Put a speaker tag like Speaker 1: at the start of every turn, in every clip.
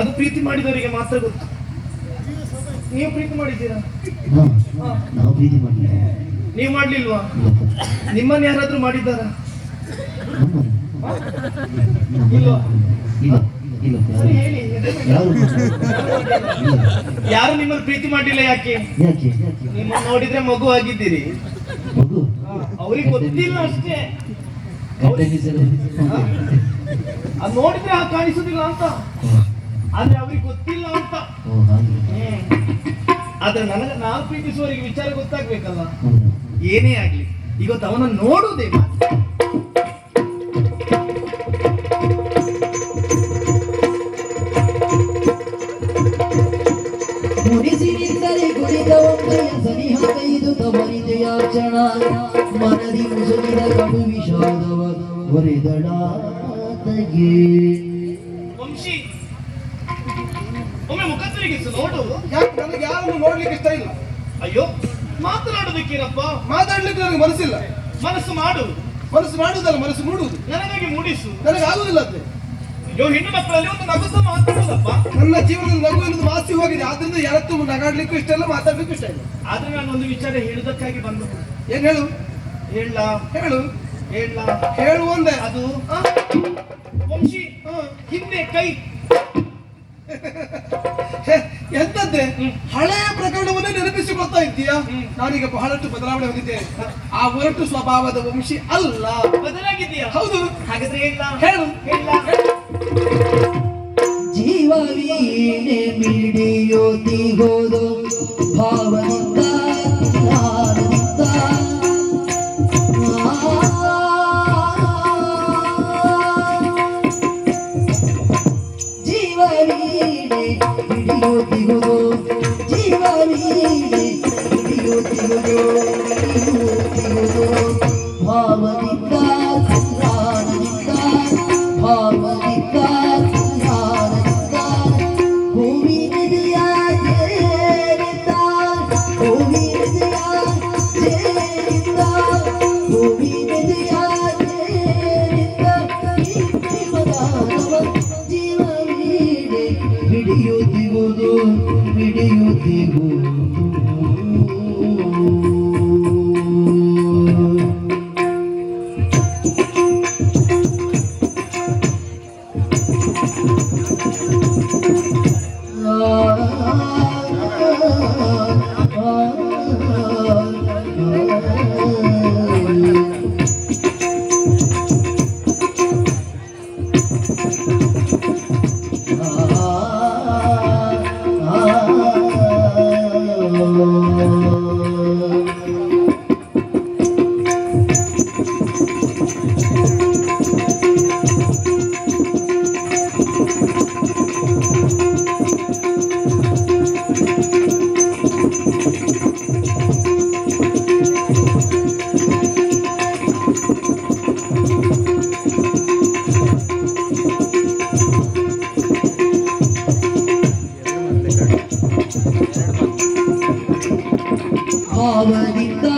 Speaker 1: ಅದು ಪ್ರೀತಿ ಮಾಡಿದವರಿಗೆ ಮಾತ್ರ ಗೊತ್ತು. ನೀವು ಪ್ರೀತಿ ಮಾಡಿದ್ದೀರಾ.
Speaker 2: ನಾವು ಪ್ರೀತಿ ಮಾಡಲಿಲ್ಲ
Speaker 1: ನೀವು ಮಾಡ್ಲಿಲ್ವಾ? ನಿಮ್ಮನ್ನ ಯಾರಾದ್ರೂ ಮಾಡಿದ್ದಾರಾ? ಇಲ್ವಾ?
Speaker 2: ಯಾರು
Speaker 1: ನಿಮ್ಮಲ್ಲಿ ನಿಮ್ಮನ್ನು ಪ್ರೀತಿ ಮಾಡಿಲ್ಲ ಯಾಕೆ? ನಿಮ್ಮ ನೋಡಿದ್ರೆ ಮಗು ಆಗಿದ್ದೀರಿ. ಅವ್ರಿಗೆ ಗೊತ್ತಿಲ್ಲ ಅಷ್ಟೇ. ಅದು ನೋಡಿದ್ರೆ ಆ ಕಾಣಿಸುದಿಲ್ಲ ಅಂತ. ಆದ್ರೆ ಅವ್ರಿಗೆ ಗೊತ್ತಿಲ್ಲ ಅಂತ. ಆದ್ರೆ ನನಗೆ ನಾನು ಪ್ರೀತಿಸುವವರಿಗೆ ವಿಚಾರ ಗೊತ್ತಾಗ್ಬೇಕಲ್ಲ? ಏನೇ ಆಗ್ಲಿ ಇವತ್ತು ಅವನ ನೋಡುವುದೇ ಮಾತು.
Speaker 2: ಮುಡಿಸಿನಿಂದಲೇ ಕುಳಿತ ಒಬ್ಬಯ ಸನಿಹ ಕೈದು ತವರಿದೆಯ ಕ್ಷಣ ಮನದಿ ಮುಸುಗಿದ ಕಡು ವಿಷಾದವ ಹೊರೆದಳಾತಗೆ
Speaker 1: ವಂಶಿ. ಒಮ್ಮೆ ಮುಖ ತಿರುಗಿಸು ನೋಡು.
Speaker 3: ಯಾಕೆ ನನಗೆ ಯಾರನ್ನು ನೋಡ್ಲಿಕ್ಕೆ ಇಷ್ಟ ಇಲ್ಲ?
Speaker 1: ಅಯ್ಯೋ ಮಾತನಾಡೋದಕ್ಕೇನಪ್ಪ?
Speaker 3: ಮಾತಾಡ್ಲಿಕ್ಕೆ ನನಗೆ ಮನಸ್ಸಿಲ್ಲ.
Speaker 1: ಮನಸ್ಸು ಮಾಡು.
Speaker 3: ಮನಸ್ಸು ಮಾಡುವುದಲ್ಲ ಮನಸ್ಸು ಮೂಡುವುದು.
Speaker 1: ನನಗಾಗಿ ಮೂಡಿಸು.
Speaker 3: ನನಗೆ ಆಗುದಿಲ್ಲ ಅದೇ.
Speaker 1: ಅಯ್ಯೋ ಹೆಣ್ಣು ಮಕ್ಕಳಲ್ಲಿ ಒಂದು ನಗುತ್ತ ಮಾತಾಡೋದಪ್ಪ
Speaker 3: ನನ್ನ ಜೀವನದ ನಗು ಎನ್ನುವುದು ಮಾಸಿ ಹೋಗಿದೆ. ಆದ್ರಿಂದ ಯಾರತ್ತೂ ನಗಾಡ್ಲಿಕ್ಕೂ ಇಷ್ಟ ಇಲ್ಲ ಮಾತಾಡ್ಲಿಕ್ಕೂ ಇಷ್ಟ ಇಲ್ಲ.
Speaker 1: ಆದ್ರೆ ನಾನು ಒಂದು ವಿಚಾರ ಹೇಳುದಕ್ಕಾಗಿ ಬಂದು.
Speaker 3: ಏನ್ ಹೇಳು?
Speaker 1: ಹೇಳ.
Speaker 3: ಹೇಳು.
Speaker 1: ಹೇಳ
Speaker 3: ಹೇಳು ಒಂದೆ
Speaker 1: ಅದು? ವಂಶಿ ಹಿಂದೆ ಕೈ.
Speaker 3: ಹೇ, ಎಂತದ್ದೆ. ಹಳೆಯ ಪ್ರಕರಣವನ್ನೇ ನೆನಪಿಸಿಕೊಳ್ತಾ ಇದ್ದೀಯಾ. ನಾನೀಗ ಬಹಳಷ್ಟು ಬದಲಾವಣೆ ಹೊಂದಿದ್ದೇನೆ. ಆ ಒರಟು ಸ್ವಭಾವದ ವಂಶಿ ಅಲ್ಲ.
Speaker 1: ಬದಲಾಗಿದ್ದೀಯಾ?
Speaker 3: ಹೌದು.
Speaker 1: ಹಾಗಾದ್ರೆ ಇಲ್ಲ
Speaker 3: ಹೇಳು.
Speaker 1: ಹೇಳ.
Speaker 2: ಜೀವವೀಣೆ ಮಿಡಿಯೋದಿಗೋದು ಭಾವದಿಂದ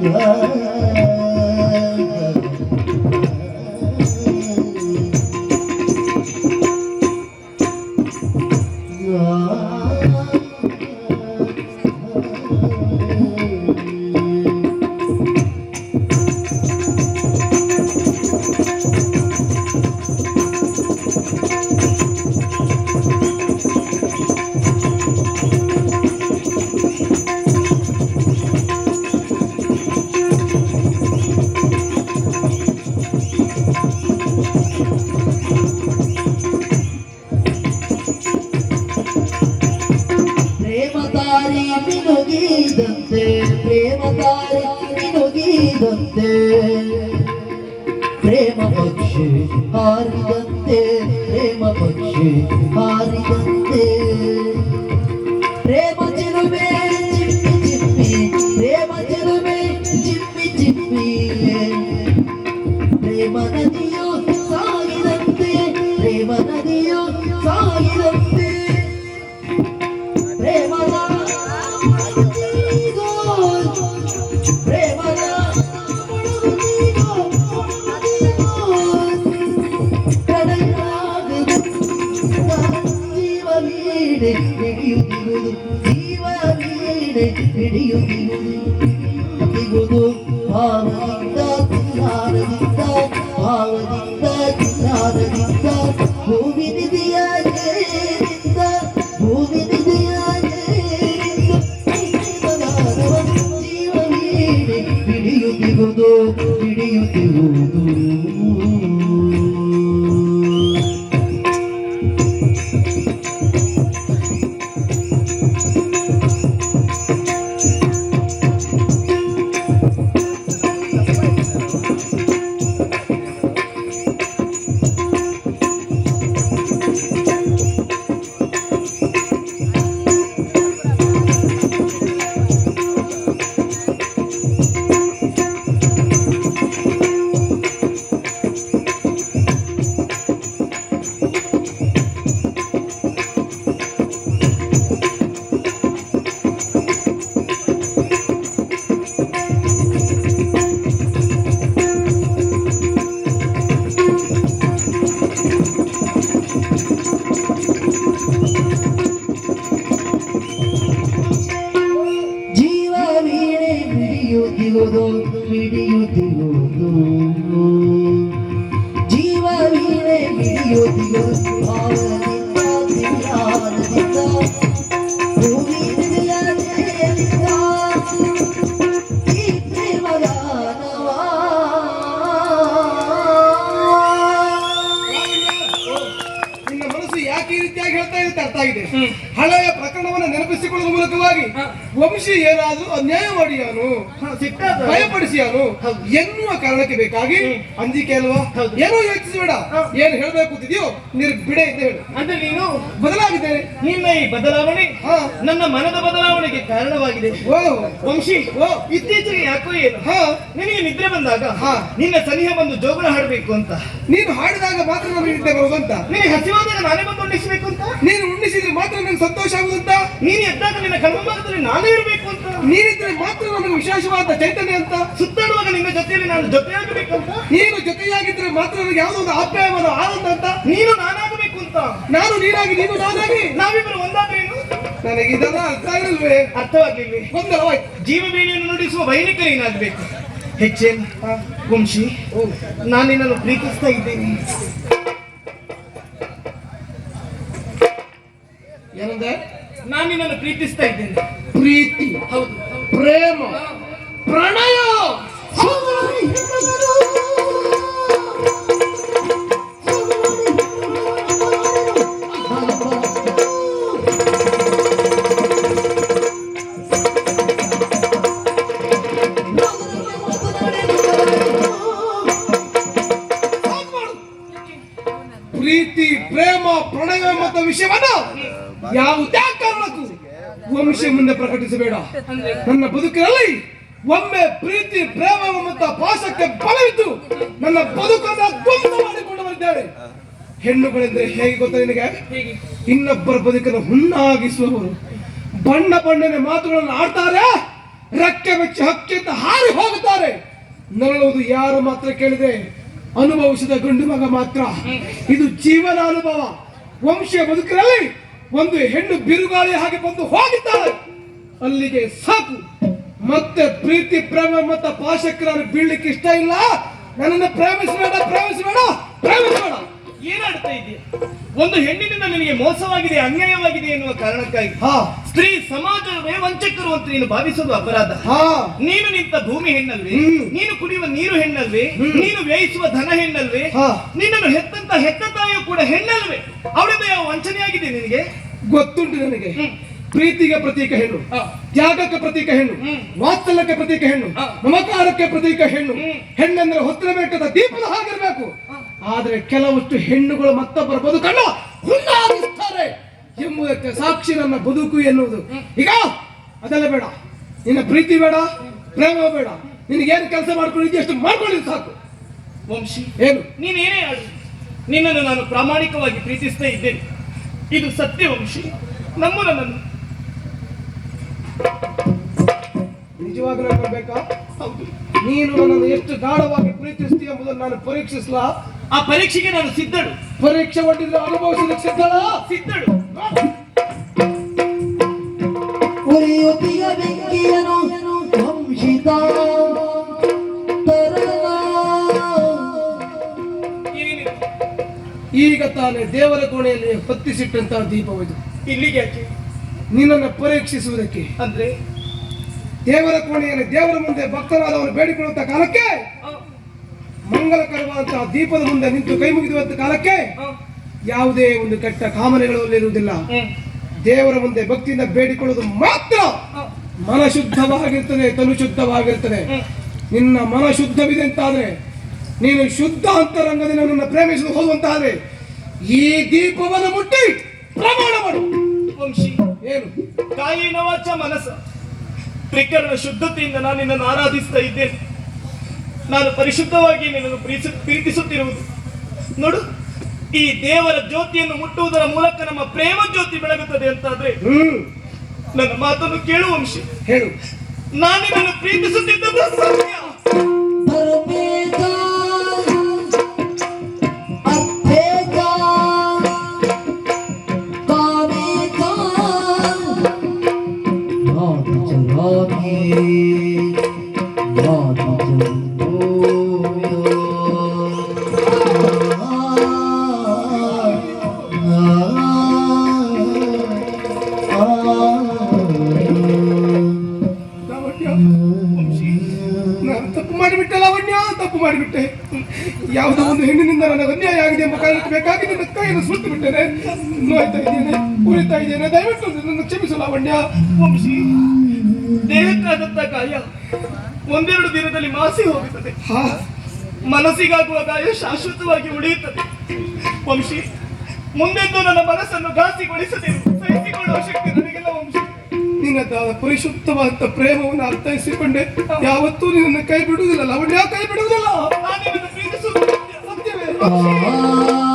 Speaker 2: ಪ್ರೇಮ ಮಿನುಗಿದಂತೆ ಪ್ರೇಮ ಪಕ್ಷಿ ಹಾರಿದಂತೆ ಪ್ರೇಮ ಪಕ್ಷಿ ಹಾರಿದಂತೆ നീടെ ഇടിയുന്നു ജീവ നീടെ ഇടിയുന്നു ഇടിയുന്നു ഭാവനിക്ക ചിലാരനിക്ക ഭാവനിക്ക ചിലാരനിക്ക ഭൂമിനിധിയായ ഭൂമിനിധിയായ ജീവ നീടെ ഇടിയുന്നു ഇടിയുന്നു ಹಿಡಿಯುತ್ತಿರುವುದು ಹಿಡಿಯುತ್ತಿರುವುದು ಜೀವ ವೀಣೆ ಹಿಡಿಯುತ್ತಿರುವುದು ಭಾವದಿಂದ ತಿನ್ನಾರದಿಂದ ಭೂಮಿ ಹೃದಯದಿಂದ ಈ ಪ್ರೇಮಗಾನವ
Speaker 3: ನಿನ್ನ ಮನಸ್ಸು ಯಾಕೆ ಈ ರೀತಿಯಾಗಿ ಹೇಳ್ತಾ ಇರುತ್ತೆ ಅರ್ಥ ಆಗಿದೆ. ಹಳೆಯ ಪ್ರಕರಣವನ್ನು ನೆನಪಿಸಿಕೊಳ್ಳುವ ಮೂಲಕವಾಗಿ ವಂಶಿ ಏನಾದರೂ ಅನ್ಯಾಯ ಮಾಡಿಯಾನು ಭಯಪಡಿಸಿಯಾನು. ಎನ್ನುವ ಕಾರಣಕ್ಕೆ ಬೇಕಾಗಿ ಅಂಜಿಕೆ ಅಲ್ವಾ. ಏನೋ ಯೋಚಿಸಬೇಡ ಏನು ಹೇಳಬೇಕು ನೀನು ಬಿಡೆ ಅಂತ ಹೇಳಿ.
Speaker 1: ಅಂದ್ರೆ ನೀನು
Speaker 3: ಬದಲಾಗಿದ್ದೇನೆ.
Speaker 1: ನಿನ್ನ ಈ ಬದಲಾವಣೆ. ನನ್ನ ಮನದ ಬದಲಾವಣೆಗೆ ಕಾರಣವಾಗಿದೆ.
Speaker 3: ಓ.
Speaker 1: ವಂಶಿ
Speaker 3: ಓ.
Speaker 1: ಇತ್ತೀಚೆಗೆ ಯಾಕೋ ಏನು?
Speaker 3: ಹಾ.
Speaker 1: ನಿನಗೆ ನಿದ್ರೆ ಬಂದಾಗ
Speaker 3: ಹಾ.
Speaker 1: ನಿನ್ನ ಸನಿಹ ಬಂದು ಜೋಗುಳ ಹಾಡಬೇಕು ಅಂತ.
Speaker 3: ನೀನು ಹಾಡಿದಾಗ ಮಾತ್ರ ನಮಗೆ ನಿದ್ದೆ ಬರುವಂತ.
Speaker 1: ನಿನಗೆ ಹಸಿವಾದಾಗ ನಾನೇ ಬಂದು
Speaker 3: ನೀನು ಉಣ್ಣಿಸಿದ್ರೆ ಮಾತ್ರ ನನಗೆ ಸಂತೋಷ ಆಗುದಂತ
Speaker 1: ನೀನು ಎದ್ದಾಗ ನಿನ್ನ ಕರ್ಮಭಾಗದಲ್ಲಿ ನಾನೇ ಇರಬೇಕು ಅಂತ?
Speaker 3: ನೀನಿದ್ರೆ ಮಾತ್ರ ನನಗೆ ವಿಶೇಷವಾದ ಚೈತನ್ಯ ಅಂತ?
Speaker 1: ಸುತ್ತಾಡುವಾಗ ನಿನ್ನ ಜೊತೆಯಲ್ಲಿ ನಾನು ಜೊತೆಯಾಗಬೇಕು ಅಂತ?
Speaker 3: ನೀನು ಜೊತೆಯಾಗಿದ್ರೆ ಮಾತ್ರ ನನಗೆ ಯಾವುದೋ ಒಂದು ಆಪ್ಯಾಯವಾದ ಆನಂದ ಅಂತ?
Speaker 1: ನೀನು ನಾನಾಗಬೇಕು ಅಂತ?
Speaker 3: ನಾನು ನೀನಾಗಿ ನೀನು ನಾನಾಗಿ.
Speaker 1: ನಾವಿಬ್ಬರು ಒಂದಾದ್ರೇನು
Speaker 3: ನನಗೆ ಇದೆಲ್ಲ ಅರ್ಥ ಆಗಿಲ್ವೇ?
Speaker 1: ಅರ್ಥವಾಗಿಲ್ವೇ
Speaker 3: ಗೊಂದಲವಾಯ್ತು
Speaker 1: ಜೀವ ಬೀಳಿಯನ್ನು ನುಡಿಸುವ ವೈನಿಕ ಏನಾಗಬೇಕು? ಹೆಚ್ಚೇನು. ವಂಶಿ
Speaker 3: ಓ.
Speaker 1: ನಾನು ನಿನ್ನನ್ನು ಪ್ರೀತಿಸ್ತಾ ಇದ್ದೇನೆ. ನಿನ್ನನ್ನು ಪ್ರೀತಿಸ್ತಾ ಇದ್ದೇನೆ.
Speaker 3: ಪ್ರೀತಿ
Speaker 1: ಹೌದು.
Speaker 3: ಪ್ರೇಮ ಪ್ರಣಯ. ಪ್ರೀತಿ ಪ್ರೇಮ ಪ್ರಣಯ ಎಂಬ ವಿಷಯವನ್ನು ಯಾವುದೇ ವಂಶ ಮುಂದೆ ಪ್ರಕಟಿಸಬೇಡ. ನನ್ನ ಬದುಕಿನಲ್ಲಿ ಒಮ್ಮೆ ಪ್ರೀತಿ ಪ್ರೇಮ ಮತ್ತು ಪಾಶಕ್ಕೆ ಬಲವಿದ್ದು ನನ್ನ ಬದುಕನ್ನು ಧ್ವಂಸ ಮಾಡಿಕೊಂಡು ಬಂದಿದ್ದೇವೆ ಹೆಣ್ಣುಗಳೆಂದ್ರೆ ಹೇಗೆ ಗೊತ್ತಾ ನಿನಗೆ? ಇನ್ನೊಬ್ಬರ ಬದುಕನ್ನು ಹುಣ್ಣಾಗಿಸುವವರು. ಬಣ್ಣ ಬಣ್ಣನೆ ಮಾತುಗಳನ್ನು ಆಡ್ತಾರೆ ರೆಕ್ಕೆ ಬೆಚ್ಚಿ ಹಕ್ಕಿಂತ ಹಾರಿ ಹೋಗುತ್ತಾರೆ. ನರಳುವುದು ಯಾರು ಮಾತ್ರ ಕೇಳಿದೆ? ಅನುಭವಿಸಿದ ಗಂಡು ಮಗ ಮಾತ್ರ. ಇದು ಜೀವನ ಅನುಭವ ವಂಶ ಬದುಕಿನಲ್ಲಿ ಒಂದು ಹೆಣ್ಣು ಬಿರುಗಾಳಿ ಹಾಗೆ ಬಂದು ಹೋಗಿದ್ದಾಳೆ. ಅಲ್ಲಿಗೆ ಸಾಕು. ಮತ್ತೆ ಪ್ರೀತಿ, ಪ್ರೇಮ ಮತ್ತು ಪಾಶಕರನ್ನು ನಾನು ಬೀಳ್ಲಿಕ್ಕೆ ಇಷ್ಟ ಇಲ್ಲ. ನನ್ನನ್ನು ಪ್ರೇಮಿಸಬೇಡ ಪ್ರೇಮಿಸಬೇಡ ಪ್ರೇಮಿಸಬೇಡ.
Speaker 1: ಏನಾಡ್ತಾ ಇದೆಯಾ ಒಂದು ಹೆಣ್ಣಿನಿಂದ ನಿನಗೆ ಮೋಸವಾಗಿದೆ ಅನ್ಯಾಯವಾಗಿದೆ ಎನ್ನುವ ಕಾರಣಕ್ಕಾಗಿ
Speaker 3: ಹಾ.
Speaker 1: ಸ್ತ್ರೀ ಸಮಾಜವೇ ವಂಚಕರು ಅಂತ ನೀನು ಭಾವಿಸೋದು ಅಪರಾಧ.
Speaker 3: ಹಾ.
Speaker 1: ನೀನು ನಿಂತ ಭೂಮಿ ಹೆಣ್ಣಲ್ವೇ? ನೀನು ಕುಡಿಯುವ ನೀರು ಹೆಣ್ಣಲ್ವೇ. ನೀನು ವ್ಯಯಿಸುವ ಧನ ಹೆಣ್ಣಲ್ವೇ. ನಿನ್ನನ್ನು ಹೆತ್ತಂತ ಹೆತ್ತ ತಾಯಿಯು ಕೂಡ ಹೆಣ್ಣಲ್ವೇ? ಅವಳಿಂದ ಯಾವ ವಂಚನೆಯಾಗಿದೆ ನಿನಗೆ?
Speaker 3: ಗೊತ್ತುಂಟು ನನಗೆ. ಪ್ರೀತಿಗೆ ಪ್ರತೀಕ ಹೆಣ್ಣು. ತ್ಯಾಗಕ್ಕೆ ಪ್ರತೀಕ ಹೆಣ್ಣು. ವಾತ್ಸಲ್ಯಕ್ಕೆ ಪ್ರತೀಕ ಹೆಣ್ಣು. ಮಮಕಾರಕ್ಕೆ ಪ್ರತೀಕ ಹೆಣ್ಣು. ಹೆಣ್ಣಂದ್ರೆ ಹೊತ್ತಿರಬೇಕಾದ ದೀಪದ ಹಾಗಿರ್ಬೇಕು. ಆದ್ರೆ ಕೆಲವಷ್ಟು ಹೆಣ್ಣುಗಳು ಮತ್ತೊಬ್ಬರ ಬದುಕನ್ನು ಹುನ್ನಾಗಿಸ್ತಾರೆ ಎಂಬುದಕ್ಕೆ ಸಾಕ್ಷಿ ನನ್ನ ಬದುಕು ಎನ್ನುವುದು. ಈಗ ಅದೆಲ್ಲ ಬೇಡ. ನಿನ್ನ ಪ್ರೀತಿ ಬೇಡ ಪ್ರೇಮ ಬೇಡ. ನಿನಗೇನು ಕೆಲಸ ಮಾಡ್ಕೊಂಡಿದ್ದಿ ಅಷ್ಟು ಮಾಡ್ಕೊಂಡಿದ್ದು ಸಾಕು.
Speaker 1: ವಂಶಿ
Speaker 3: ಏನು?
Speaker 1: ನೀನೇನೇ ಆಡು ನಿನ್ನನ್ನು ನಾನು ಪ್ರಾಮಾಣಿಕವಾಗಿ ಪ್ರೀತಿಸ್ತಾ ಇದ್ದೇನೆ. ಇದು ಸತ್ಯ ವಂಶಿ. ನಮ್ಮ ನನ್ನನ್ನು
Speaker 3: ನಿಜವಾಗ್ಲೂ ನಂಬಬೇಕಾ ಹೌದು ನೀನು ನನ್ನನ್ನು ಎಷ್ಟು ಗಾಢವಾಗಿ ಪ್ರೀತಿಸ್ತೀಯ ಎಂಬುದನ್ನು ನಾನು ಪರೀಕ್ಷಿಸಲಾ?
Speaker 1: ಆ ಪರೀಕ್ಷೆಗೆ ನಾನು ಸಿದ್ಧಳು.
Speaker 3: ಪರೀಕ್ಷೆ ಒಡ್ಡಿದ್ರೆ ಅನುಭವಿಸಲಿಕ್ಕೆ ಸಿದ್ಧಳ?
Speaker 1: ಸಿದ್ಧಳು.
Speaker 2: ಉರಿಯುತ್ತಿಯ ಬೆಂಕಿಯನು ವಂಶಿತ ತರಲ
Speaker 1: ಏನಿದೆ?
Speaker 3: ಈಗ ತಾನೇ ದೇವರ ಕೋಣೆಯಲ್ಲಿ ಹೊತ್ತಿಸಿಟ್ಟಂತಹ ದೀಪವಿದು.
Speaker 1: ಇಲ್ಲಿಗೆ
Speaker 3: ನಿನ್ನನ್ನು ಪರೀಕ್ಷಿಸುವುದಕ್ಕೆ.
Speaker 1: ಅಂದ್ರೆ?
Speaker 3: ದೇವರ ಕೋಣೆಯಲ್ಲಿ ದೇವರ ಮುಂದೆ ಭಕ್ತರಾದವರು ಬೇಡಿಕೊಳ್ಳುವಂತ ಕಾಲಕ್ಕೆ ಮಂಗಲಕರವಾದಂತಹ ದೀಪದ ಮುಂದೆ ನಿಂತು ಕೈ ಮುಗಿದುವಂತ ಕಾಲಕ್ಕೆ ಯಾವುದೇ ಒಂದು ಕೆಟ್ಟ ಕಾಮನೆಗಳು ಇರುವುದಿಲ್ಲ. ದೇವರ ಮುಂದೆ ಭಕ್ತಿಯಿಂದ ಬೇಡಿಕೊಳ್ಳುವುದು ಮಾತ್ರ ಮನ ಶುದ್ಧವಾಗಿರ್ತದೆ ತನು ಶುದ್ಧವಾಗಿರ್ತದೆ. ನಿನ್ನ ಮನ ಶುದ್ಧವಿದೆ ಅಂತಾದ್ರೆ ನೀನು ಶುದ್ಧ ಅಂತರಂಗದಿಂದ ನನ್ನ ಪ್ರೇಮಿಸಲು ಹೋಗುವಂತಾದ್ರೆ ಈ ದೀಪವನ್ನು ಮುಟ್ಟಿ ಪ್ರಮಾಣ ಮಾಡು. ಏನು?
Speaker 1: ತಾಯಿ ನವಾಚ ಮನಸ್ಸ. ತ್ರಿಕರಣ ಶುದ್ಧತೆಯಿಂದ ನಾನು ನಿನ್ನನ್ನು ಆರಾಧಿಸ್ತಾ ಇದ್ದೇನೆ. ನಾನು ಪರಿಶುದ್ಧವಾಗಿ ನಿನ್ನನ್ನು ಪ್ರೀತಿ ಪ್ರೀತಿಸುತ್ತಿರುವುದು. ನೋಡು ಈ ದೇವರ ಜ್ಯೋತಿಯನ್ನು ಮುಟ್ಟುವುದರ ಮೂಲಕ ನಮ್ಮ ಪ್ರೇಮ ಜ್ಯೋತಿ ಬೆಳಗುತ್ತದೆ ಅಂತಾದ್ರೆ
Speaker 3: ಹ್ಮ್.
Speaker 1: ನನ್ನ ಮಾತನ್ನು ಕೇಳುವ ವಂಶಿ.
Speaker 3: ಹೇಳು.
Speaker 1: ನಾನು ನಿನ್ನನ್ನು ಪ್ರೀತಿಸುತ್ತಿದ್ದದ್ದು ಸತ್ಯ
Speaker 2: ಧರ್ಮೇಕ
Speaker 3: ಇದ್ದೇನೆ ದಯವಿಟ್ಟು ನನ್ನ ಕ್ಷಮಿಸು ಲಾವಣ್ಯ
Speaker 1: ವಂಶಿ. ದೇಹಕ್ಕಾದಂತ ಗಾಯ ಒಂದೆರಡು ದಿನದಲ್ಲಿ ಮಾಸಿ ಹೋಗುತ್ತದೆ. ಮನಸ್ಸಿಗಾಗುವ ಗಾಯ ಶಾಶ್ವತವಾಗಿ ಉಳಿಯುತ್ತದೆ. ವಂಶಿ ಮುಂದೆಂದು ನನ್ನ ಮನಸ್ಸನ್ನು ಘಾಸಿಗೊಳಿಸದೆ ಸಹಿಸಿಕೊಳ್ಳುವ ಶಕ್ತಿ ನನಗೆಲ್ಲ ವಂಶಿ.
Speaker 3: ನಿನ್ನದಾದ ಪರಿಶುದ್ಧವಾದ ಪ್ರೇಮವನ್ನು ಅರ್ಥೈಸಿಕೊಂಡೆ. ಯಾವತ್ತೂ ನಿನ್ನ ಕೈ ಬಿಡುವುದಿಲ್ಲ ಲಾವಣ್ಯ ಕೈ ಬಿಡುವುದಿಲ್ಲ
Speaker 1: ನಾನು ನಿನ್ನನ್ನು ಪ್ರೀತಿಸುವುದು
Speaker 3: ಸತ್ಯವೇ
Speaker 2: ಆ